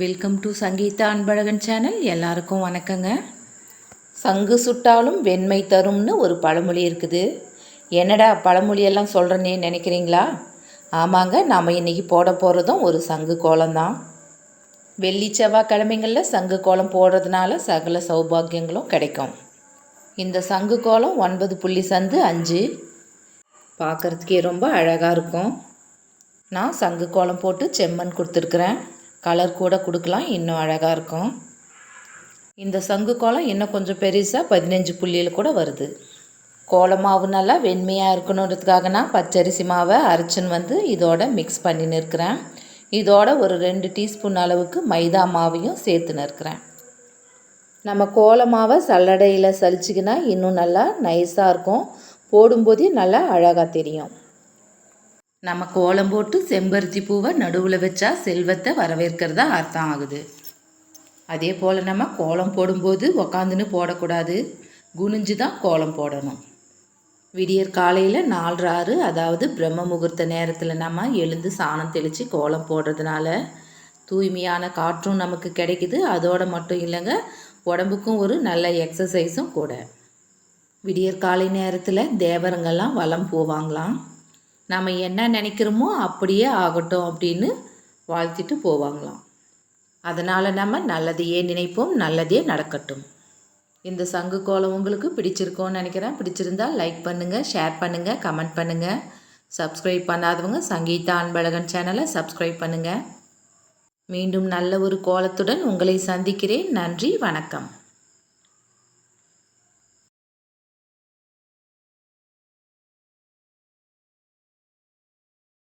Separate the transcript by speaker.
Speaker 1: Welcome to Sangeetha Anbazhagan channel எல்லாருக்கும் வணக்கங்க. சங்கு சுட்டாலும் வெண்மை தரும்னு ஒரு பழமொழி இருக்குது. என்னடா பழமொழியெல்லாம் சொல்கிறேனே நினைக்கிறீங்களா? ஆமாங்க நாம் இன்றைக்கி போட போகிறதும் ஒரு சங்கு கோலம்தான். வெள்ளி செவ்வாய் கிழமைங்களில் சங்கு கோலம் போடுறதுனால சகல சௌபாகியங்களும் கிடைக்கும். இந்த சங்கு கோலம் ஒன்பது புள்ளி சந்து அஞ்சு. பார்க்குறதுக்கே ரொம்ப அழகாக இருக்கும். நான் சங்கு கோலம் போட்டு செம்மண் கொடுத்துருக்குறேன். கலர் கூட கொடுக்கலாம். இன்னும் அழகாக இருக்கும். இந்த சங்கு கோலம் இன்னும் கொஞ்சம் பெருசாக பதினஞ்சு புள்ளியில் கூட வருது. கோல மாவு நல்லா வெண்மையாக இருக்கணுன்றதுக்காக நான் பச்சரிசி மாவை அரைச்சின்னு வந்து இதோட மிக்ஸ் பண்ணின்னு இருக்கிறேன் இதோட ஒரு ரெண்டு டீஸ்பூன் அளவுக்கு மைதா மாவையும் சேர்த்துன்னு இருக்கிறேன் நம்ம கோல மாவை சல்லடையில் சலிச்சிக்கினா இன்னும் நல்லா நைஸாக இருக்கும். போடும்போதே நல்லா அழகாக தெரியும். நம்ம கோலம் போட்டு செம்பருத்தி பூவை நடுவில் வச்சா செல்வத்தை வரவேற்கிறதா அர்த்தம் ஆகுது. அதே போல் நம்ம கோலம் போடும்போது உக்காந்துன்னு போடக்கூடாது. குனிஞ்சு தான் கோலம் போடணும். விடியற் காலையில் நாலு ஆறு அதாவது பிரம்ம முகூர்த்த நேரத்தில் நம்ம எழுந்து சாணம் தெளித்து கோலம் போடுறதுனால தூய்மையான காற்றும் நமக்கு கிடைக்குது. அதோடு மட்டும் இல்லைங்க உடம்புக்கும் ஒரு நல்ல எக்ஸசைஸும் கூட. விடியற் காலை நேரத்தில் தேவருங்கெல்லாம் வளம் போவாங்களாம். நம்ம என்ன நினைக்கிறோமோ அப்படியே ஆகட்டும் அப்படின்னு வாழ்த்திட்டு போவாங்களாம். அதனால் நம்ம நல்லதையே நினைப்போம் நல்லதே நடக்கட்டும். இந்த சங்கு கோலம் உங்களுக்கு பிடிச்சிருக்கோன்னு நினைக்கிறேன். பிடிச்சிருந்தால் லைக் பண்ணுங்கள் ஷேர் பண்ணுங்கள் கமெண்ட் பண்ணுங்கள் சப்ஸ்கிரைப் பண்ணாதவங்க சங்கீதா அன்பழகன் சேனலை சப்ஸ்கிரைப் பண்ணுங்கள் மீண்டும் நல்ல ஒரு கோலத்துடன் உங்களை சந்திக்கிறேன். நன்றி வணக்கம்.